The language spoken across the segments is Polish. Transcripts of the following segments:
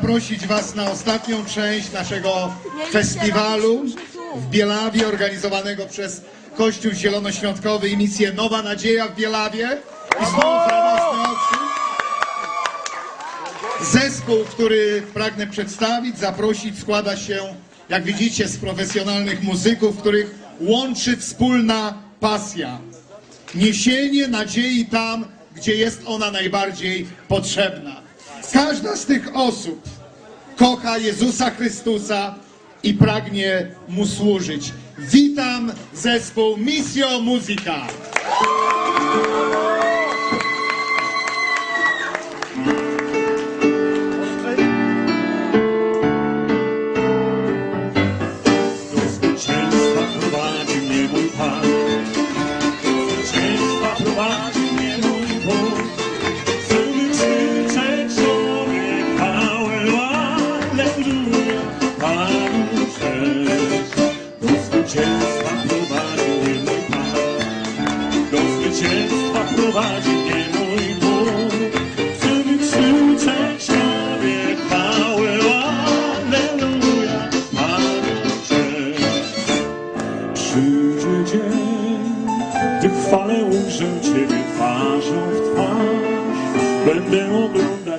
zaprosić Was na ostatnią część naszego festiwalu w Bielawie, organizowanego przez Kościół Zielonoświątkowy i misję Nowa Nadzieja w Bielawie. I. Zespół, który pragnę przedstawić, zaprosić, składa się, jak widzicie, z profesjonalnych muzyków, których łączy wspólna pasja. Niesienie nadziei tam, gdzie jest ona najbardziej potrzebna. Każda z tych osób kocha Jezusa Chrystusa i pragnie Mu służyć. Witam zespół Misjo Muzyka.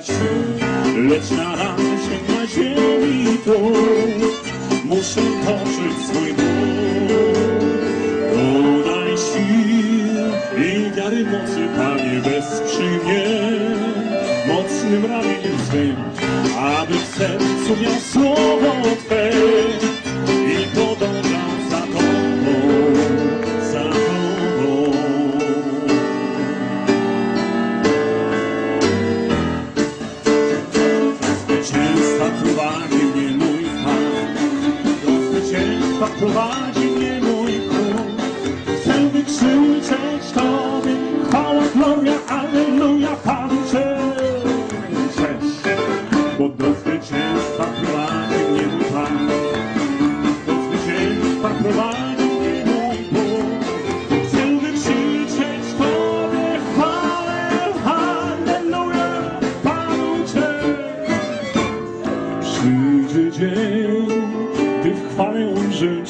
Się, lecz na razie na ziemi tu muszę toczyć swój bóg. Dodaj sił i wiary mocy, Panie, wesprzyj mnie mocnym ramieniem swym, aby w sercu miał słowo zwycięstwa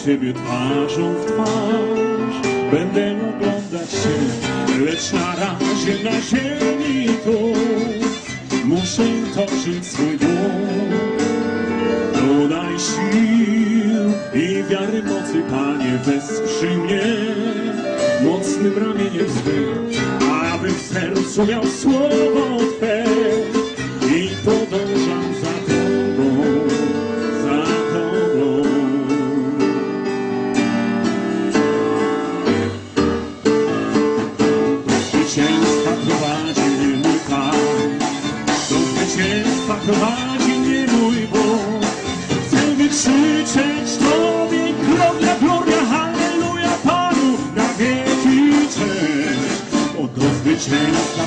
Ciebie twarzą w twarz. Będę oglądać się, lecz na razie na ziemi tu muszę toczyć swój dług. Dodaj sił i wiary mocy, Panie, wesprzyj mnie mocnym ramieniem swym, aby w sercu miał słowo Twe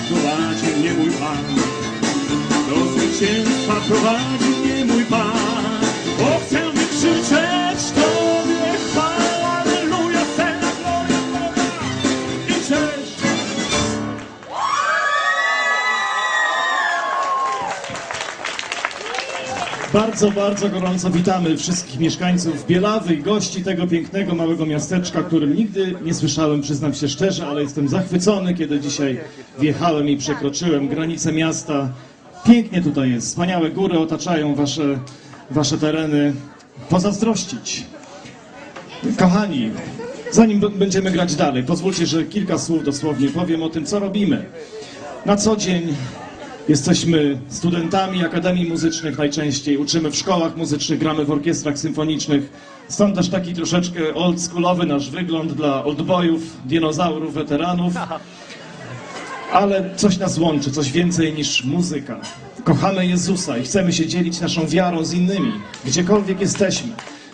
prowadzi mnie mój Pan, do zwycięstwa prowadzi mnie mój Pan. O, chcę wykrzyczeć Bardzo, bardzo gorąco witamy wszystkich mieszkańców Bielawy i gości tego pięknego małego miasteczka, którym nigdy nie słyszałem, przyznam się szczerze, ale jestem zachwycony, kiedy dzisiaj wjechałem i przekroczyłem granicę miasta. Pięknie tutaj jest, wspaniałe góry otaczają wasze, wasze tereny. Pozazdrościć. Kochani, zanim będziemy grać dalej, pozwólcie, że kilka słów dosłownie powiem o tym, co robimy. Na co dzień jesteśmy studentami Akademii Muzycznych najczęściej, uczymy w szkołach muzycznych, gramy w orkiestrach symfonicznych. Stąd też taki troszeczkę oldschoolowy nasz wygląd dla oldboyów, dinozaurów, weteranów. Ale coś nas łączy, coś więcej niż muzyka. Kochamy Jezusa i chcemy się dzielić naszą wiarą z innymi, gdziekolwiek jesteśmy.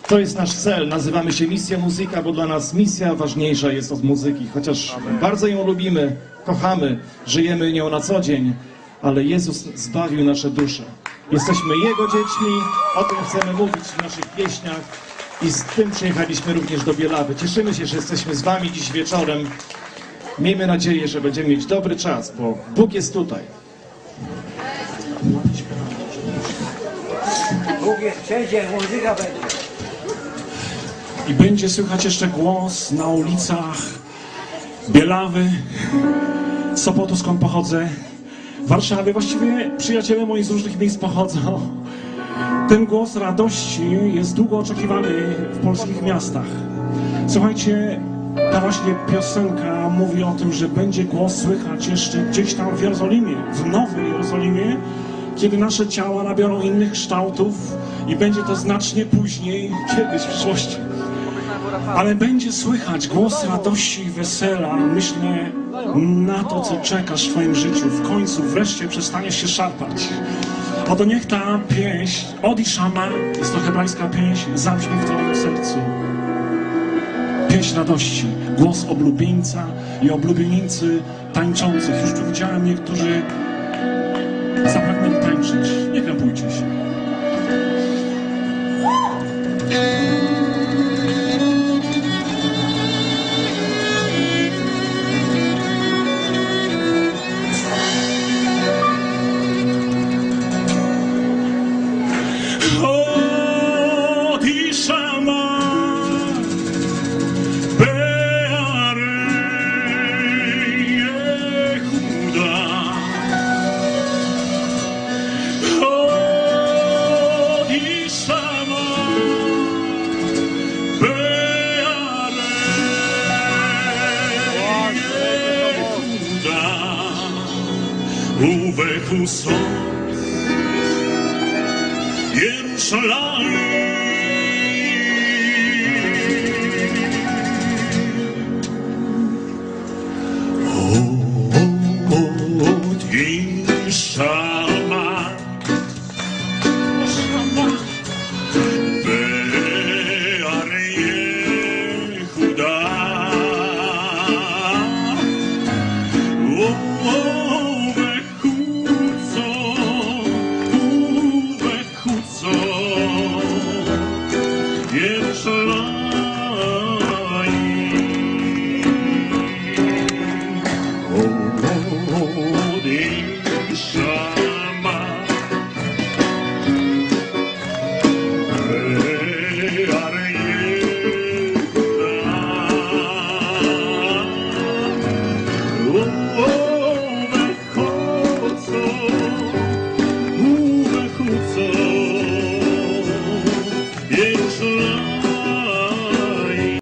To jest nasz cel, nazywamy się Misja Muzyka, bo dla nas misja ważniejsza jest od muzyki. Chociaż bardzo ją lubimy, kochamy, żyjemy nią na co dzień, ale Jezus zbawił nasze dusze. Jesteśmy Jego dziećmi, o tym chcemy mówić w naszych pieśniach i z tym przyjechaliśmy również do Bielawy. Cieszymy się, że jesteśmy z Wami dziś wieczorem. Miejmy nadzieję, że będziemy mieć dobry czas, bo Bóg jest tutaj. Bóg jest wszędzie, muzyka będzie. I będzie słychać jeszcze głos na ulicach Bielawy, Sopotu, skąd pochodzę, Warszawy. Właściwie przyjaciele moi z różnych miejsc pochodzą. Ten głos radości jest długo oczekiwany w polskich miastach. Słuchajcie, ta właśnie piosenka mówi o tym, że będzie głos słychać jeszcze gdzieś tam w Jerozolimie, w Nowej Jerozolimie, kiedy nasze ciała nabiorą innych kształtów i będzie to znacznie później, kiedyś w przyszłości. Ale będzie słychać głos radości i wesela. Myślę na to, co czekasz w Twoim życiu. W końcu wreszcie przestaniesz się szarpać. Oto niech ta pieśń od Iszama, jest to hebrajska pieśń, zabrzmi w Twoim sercu. Pieśń radości, głos oblubieńca i oblubienicy tańczących. Już tu widziałem niektórzy zapragnęli tańczyć. Nie krępujcie się. Jesús sos. Y en